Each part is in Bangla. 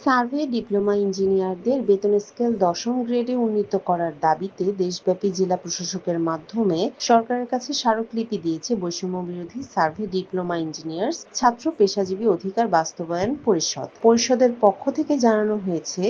সার্ভে ডিপ্লোমা ইঞ্জিনিয়ারদের বেতন স্কেল দশম গ্রেডে উন্নীত করার দাবিতে দেশব্যাপী জেলা প্রশাসকের মাধ্যমে সরকারের কাছে স্মারকলিপি দিয়েছে বৈষম্য বিরোধী সার্ভে ডিপ্লোমা ইঞ্জিনিয়ার্স, ছাত্র পেশাজীবী অধিকার বাস্তবায়ন পরিষদ। পরিষদের পক্ষ থেকে জানানো হয়েছে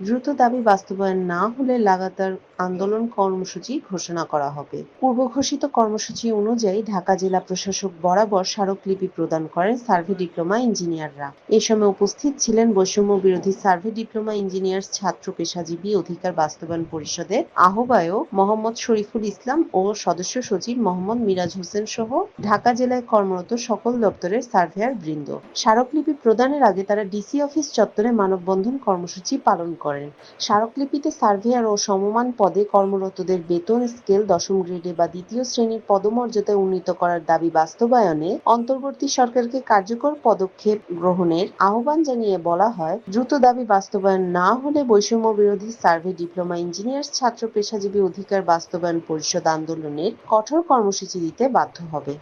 দ্রুত দাবি বাস্তবায়ন না হলে লাগাতার আন্দোলন কর্মসূচি ঘোষণা করা হবে। পূর্ব ঘোষিত কর্মসূচি অনুযায়ী ঢাকা জেলা প্রশাসক বরাবর স্মারকলিপি প্রদান করেন সার্ভে ডিপ্লোমা ইঞ্জিনিয়াররা। এ সময় উপস্থিত ছিলেন বৈষম্য বিরোধী সার্ভে ডিপ্লোমা ইঞ্জিনিয়ার্স ছাত্র পেশাজীবী অধিকার বাস্তবায়ন পরিষদের আহ্বায়ক মোহাম্মদ শরীফুল ইসলাম ও সদস্য সচিব মোহাম্মদ মিরাজ হোসেন সহ ঢাকা জেলায় কর্মরত সকল দপ্তরের সার্ভেয়ার বৃন্দ। স্মারকলিপি প্রদানের আগে তারা ডিসি অফিস চত্বরে মানববন্ধন কর্মসূচি পালন করেন। স্মারকলিপিতে সার্ভেয়ার ও সমমান পদে কর্মরতদের বেতন স্কেল দশম গ্রেডে বা দ্বিতীয় শ্রেণির পদমর্যাদায় উন্নীত করার দাবি বাস্তবায়নে অন্তর্বর্তী সরকারকে কার্যকর পদক্ষেপ গ্রহণের আহ্বান জানিয়ে বলা হয়, দ্রুত দাবি বাস্তবায়ন না হলে বৈষম্য বিরোধী সার্ভে ডিপ্লোমা ইঞ্জিনিয়ার্স ছাত্র পেশাজীবী অধিকার বাস্তবায়ন পরিষদ আন্দোলনের কঠোর কর্মসূচি দিতে বাধ্য হবে।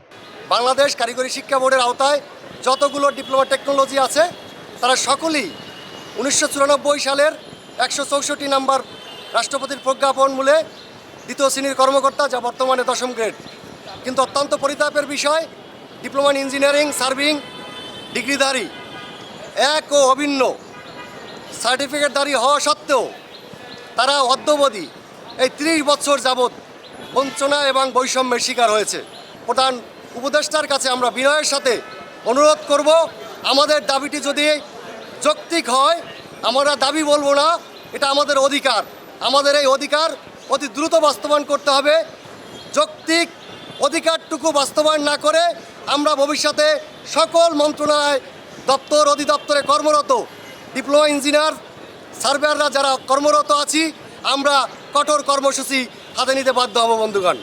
বাংলাদেশ কারিগরি শিক্ষা বোর্ডের আওতায় যতগুলো ডিপ্লোমা টেকনোলজি আছে, তারা সকলেই উনিশশো চুরানব্বই সালের একশো চৌষট্টি নাম্বার রাষ্ট্রপতির প্রজ্ঞাপন মূলে দ্বিতীয় শ্রেণির কর্মকর্তা যা বর্তমানে দশম গ্রেড। কিন্তু অত্যন্ত পরিতাপের বিষয়, ডিপ্লোমা ইন ইঞ্জিনিয়ারিং, সার্ভিং, ডিগ্রিধারী। এক ও অভিন্ন। সার্টিফিকেটধারী হওয়া সত্ত্বেও তারা অদ্যবধি এই ত্রিশ বছর যাবৎ বঞ্চনা এবং বৈষম্যের শিকার হয়েছে। প্রধান উপদেষ্টার কাছে আমরা বিনয়ের সাথে অনুরোধ করব, আমাদের দাবিটি যদি যৌক্তিক হয় আমরা দাবি বলব না, এটা আমাদের অধিকার। আমাদের এই অধিকার অতি দ্রুত বাস্তবায়ন করতে হবে। যৌক্তিক অধিকারটুকু বাস্তবায়ন না করে আমরা ভবিষ্যতে সকল মন্ত্রণালয় দপ্তর, অধিদপ্তরে কর্মরত, ডিপ্লোমা ইঞ্জিনিয়ার, সার্ভেয়াররা যারা কর্মরত আছি, আমরা কঠোর কর্মসূচি হাতে নিতে বাধ্য হব, বন্ধুগণ।